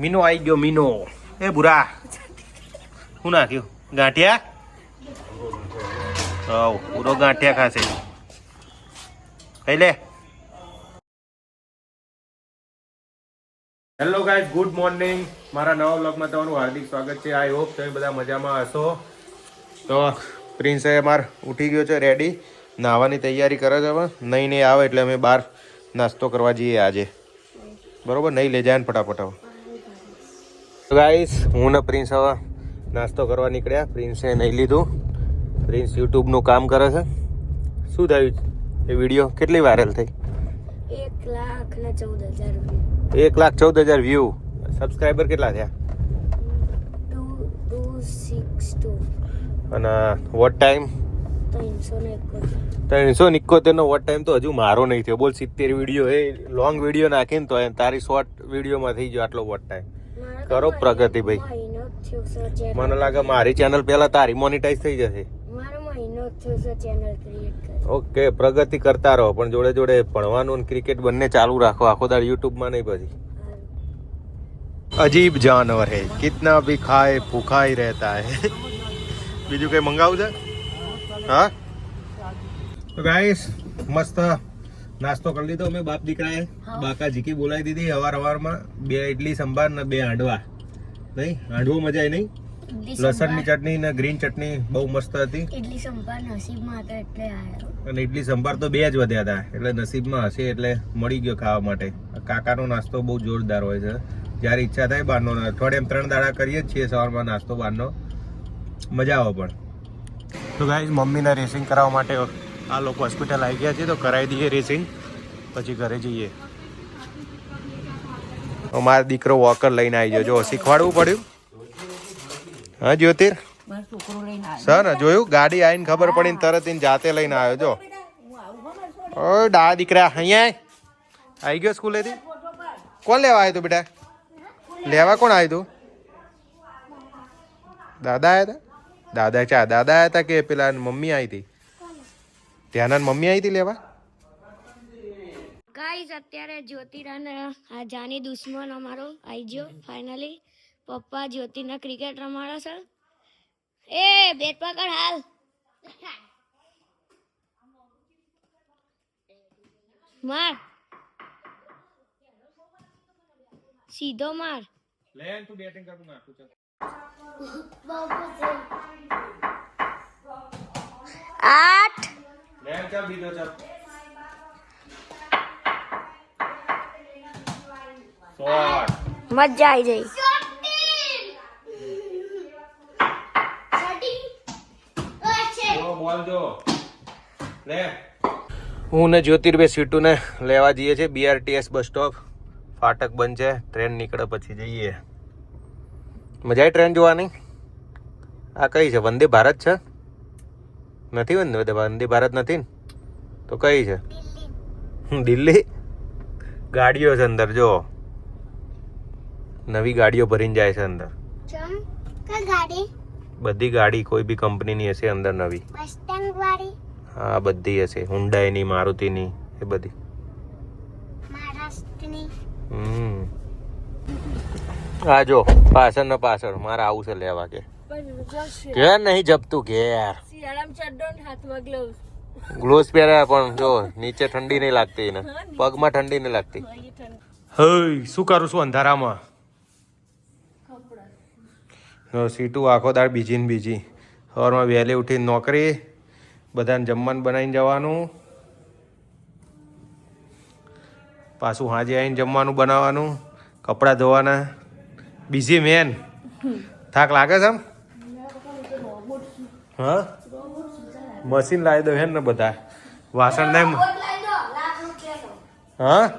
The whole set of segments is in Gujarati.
મીનો આવી ગયો, મીનો. એ બુરા. શું નાખ્યું? ગાંઠિયા? હવ પૂરો ગાંઠિયા ખાશે. ખાઈ લે. હેલો ગાઈઝ ગુડ મોર્નિંગ મારા નવા બ્લોગમાં તમારું હાર્દિક સ્વાગત છે. આઈ હોપ તમે બધા મજામાં હશો. તો પ્રિન્સે માર ઉઠી ગયો છે રેડી નાહવાની તૈયારી કરે છે નહીં નહીં આવે એટલે અમે બહાર નાસ્તો કરવા જઈએ આજે. બરોબર? નહીં લઈ જાય ને ફટાફટ ગાઈસ હું ને પ્રિન્સ હવે નાસ્તો કરવા નીકળ્યા. પ્રિન્સે નહીં લીધું. પ્રિન્સ યુટ્યુબનું કામ કરે છે. શું થયું એ વીડિયો કેટલી વાયરલ થઈ? એક લાખ ને ચૌદ હજાર એક લાખ ચૌદ હજાર વ્યૂ સબસ્ક્રાઈબર કેટલા થયા? અને વોટ ટાઈમ ત્રણસો નિકોતેરનો વોટ ટાઈમ તો હજુ મારો નહીં થયો. બોલ સિત્તેર વીડિયો એ લોંગ વીડિયો નાખીને તો એ તારી શોર્ટ વિડીયોમાં થઈ ગયો આટલો વોટ ટાઈમ કરો પ્રગતિ ભાઈ. મને લાગે મારી ચેનલ પહેલા તારી મોનિટાઈઝ થઈ જશે. ઓકે પ્રગતિ કરતા રહો પણ જોડે જોડે ભણવાનું અને ક્રિકેટ બંને ચાલુ રાખો. આખો દાડ યુટ્યુબમાં નહીં પછી. અજીબ જાનવર હે. કિતના ભી ખાય ભૂખાઈ રહેતા હે. બીજું કઈ મંગાવું છે? હા? ગાઈસ મસ્ત નાસ્તો કરી લીધો અમે બાપ દીકરાએ. બાકા જીકી બોલાવી દીધી. હવાર અવારમાં બે ઇડલી સંભાર ને બે હાંડવા. નહીં? હાંડવો મજા આવી નહીં લસણની ચટણી ને ગ્રીન ચટણી બહુ મસ્ત હતી. ઇડલી સંભાર નસીબમાં હતો એટલે અને ઇડલી સંભાર તો બે જ વધ્યા હતા. એટલે નસીબમાં હશે એટલે મળી ગયો ખાવા માટે. કાકાનો નાસ્તો બહુ જોરદાર હોય છે. જ્યારે ઈચ્છા થાય બહારનો અઠવાડિયે ત્રણ દાડા કરીએ જ છીએ સવારમાં નાસ્તો બહારનો. મજા આવે પણ. તો ગાઈઝ મમ્મીને રેસિંગ કરાવવા માટે આ લોકો હોસ્પિટલ આવી ગયા છે તો કરાવી દઈએ રેસિંગ પછી ઘરે જઈએ. અમારો દીકરો વોકર લઈને આવી ગયો. જો શીખવાડવું પડ્યું? હા જ્યોતિર? સર ને જોયું? ગાડી આવીને ખબર પડીને તરત એને જાતે લઈને આવ્યો. જો. ઓ ડા દીકરા અહીંયા આય. આવી ગયો સ્કૂલેથી? કોણ લેવા આવ્યો તું બેટા? લેવા કોણ આવ્યું તું? દાદા આવ્યા હતા દાદા ચા દાદા આવ્યા હતા કે પેલા મમ્મી આવી હતી? ત્યાંના મમ્મી આવી હતી લેવા? ગાઈસ અત્યારે જ્યોતિરાને આ જાની દુશ્મન અમારો આવી ગયો ફાઇનલી પપ્પા જ્યોતિના ક્રિકેટ રમાડે છે. એ બેટ પકડ હાલ. માર. સીધો માર. લે તું બેટિંગ કરું નાખું ચાલ. આઠ ચાલ. બીજો શોટ મજા આવી જઈ હું ને જ્યોતિર્બે સીટુને લેવા જઈએ છીએ બીઆરટીએસ બસ સ્ટોપ. ફાટક બંધ છે ટ્રેન નીકળે પછી જઈએ. મજા આવી ટ્રેન જોવાની? આ કઈ છે? વંદે ભારત છે? નથી વંદે વંદે ભારત નથી ને? તો કઈ છે? દિલ્હી. ગાડીઓ છે અંદર જો. નવી ગાડીઓ ભરીને જાય છે અંદર. બધી ગાડી કોઈ બી કંપનીની હશે અંદર નવી. હા બધી હશે. હુન્ડાઈની મારુતિની એ બધી. હમ. આ જો પાછળ ને પાછળ. મારે આવું છે લેવા કે. ઘેર નહીં જપતું ઘેર. શિયાળામાં ચડ્ડો ને હાથમાં ગ્લોવ્સ ગ્લોવ્સ પહેર્યા પણ જો નીચે ઠંડી નહીં લાગતી એને. પગમાં ઠંડી નહીં લાગતી. હઈ શું કરું છું અંધારામાં? સીટું આખો દાળ બીજી ને બીજી. સવારમાં વહેલી ઉઠીને નોકરી બધાને જમવાનું બનાવીને જવાનું. પાછું હાજે આવીને જમવાનું બનાવવાનું કપડાં ધોવાના. બીજી મેન. થાક લાગે છે એમ? હા? મશીન લાવી દો હે ને બધા. વાસણ ને હા?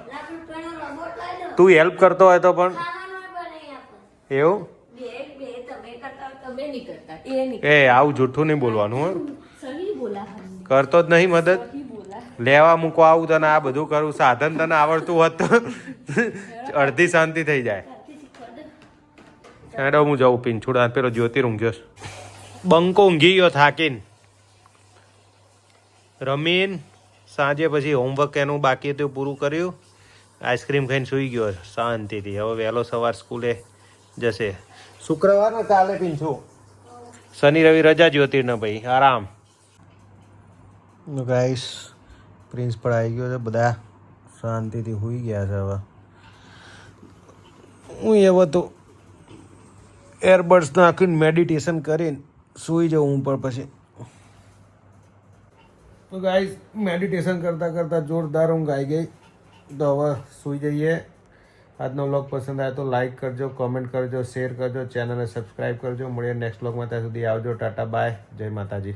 તું હેલ્પ કરતો હોય તો પણ. એવું? એ આવું જૂઠું નહીં બોલવાનું હો. કરતો જ નહીં મદદ. લેવા મૂકો આવું તને આ બધું કરું સાધન તને આવડતું હોત તો અડધી શાંતિ થઈ જાય. હેડો હું જાઉં પીન છોડા પેલો જ્યોતિર ઊંઘ્યો. બંકો ઊંઘી ગયો થાકીને. રમીન સાંજે પછી હોમવર્ક એનું બાકી હતું પૂરું કર્યું. આઈસ્ક્રીમ ખાઈને સૂઈ ગયો શાંતિથી. હવે વહેલો સવાર સ્કૂલે જશે. શુક્રવાર ને કાલે પીંછું શનિ રવિ રજા જ્યોતિર્ન ભાઈ આરામ ગાઈસ પ્રિન્સિપલ આવી ગયો છે બધા શાંતિથી સૂઈ ગયા છે હવે. હું એવો તો એરબડ્સ નાખીને મેડિટેશન કરીને સૂઈ જાઉં હું પણ પછી. તો ગાઈઝ મેડિટેશન કરતાં કરતાં જોરદાર ઊંઘ આવી ગઈ. તો હવે સૂઈ જઈએ. આજનો વ્લોગ પસંદ આવે તો લાઈક કરજો કોમેન્ટ કરજો શેર કરજો ચેનલને સબસ્ક્રાઈબ કરજો. મળીએ નેક્સ્ટ વ્લોગમાં ત્યાં સુધી આવજો. ટાટા બાય જય માતાજી.